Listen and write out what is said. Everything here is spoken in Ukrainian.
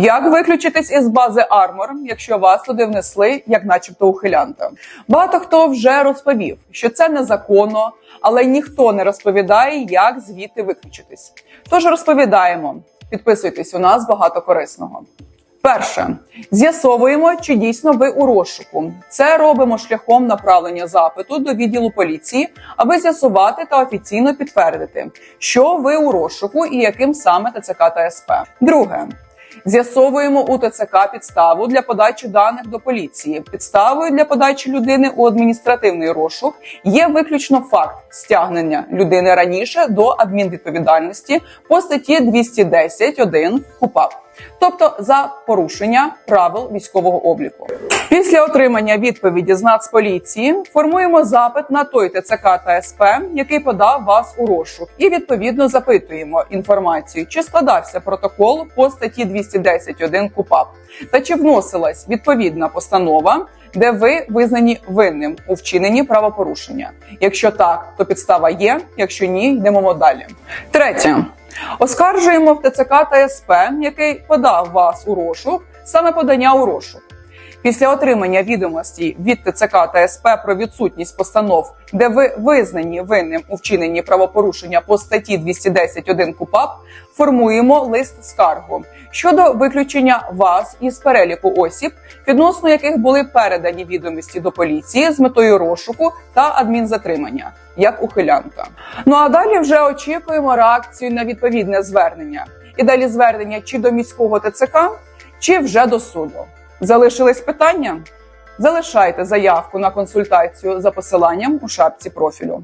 Як виключитись із бази Армор, якщо вас туди внесли, як начебто ухилянта? Багато хто вже розповів, що це незаконно, але ніхто не розповідає, як звідти виключитись. Тож розповідаємо. Підписуйтесь, у нас багато корисного. Перше, з'ясовуємо, чи дійсно ви у розшуку. Це робимо шляхом направлення запиту до відділу поліції, аби з'ясувати та офіційно підтвердити, що ви у розшуку і яким саме ТЦК та СП. Друге. З'ясовуємо у ТЦК підставу для подачі даних до поліції. Підставою для подачі людини у адміністративний розшук є виключно факт стягнення людини раніше до адмінвідповідальності по статті 210.1 КУПАП, тобто за порушення правил військового обліку. Після отримання відповіді з Нацполіції формуємо запит на той ТЦК та СП, який подав вас у розшук, і відповідно запитуємо інформацію, чи складався протокол по статті 210.1 КУПАП, та чи вносилась відповідна постанова, де ви визнані винним у вчиненні правопорушення. Якщо так, то підстава є. Якщо ні, йдемо далі. Третє. Оскаржуємо в ТЦК та СП, який подав вас у розшук, саме подання у розшук. Після отримання відомостей від ТЦК та СП про відсутність постанов, де ви визнані винним у вчиненні правопорушення по статті 210.1 КУПАП, формуємо лист скаргу щодо виключення вас із переліку осіб, відносно яких були передані відомості до поліції з метою розшуку та адмінзатримання, як ухилянка. Ну а далі вже очікуємо реакцію на відповідне звернення. І далі звернення чи до міського ТЦК, чи вже до суду. Залишились питання? Залишайте заявку на консультацію за посиланням у шапці профілю.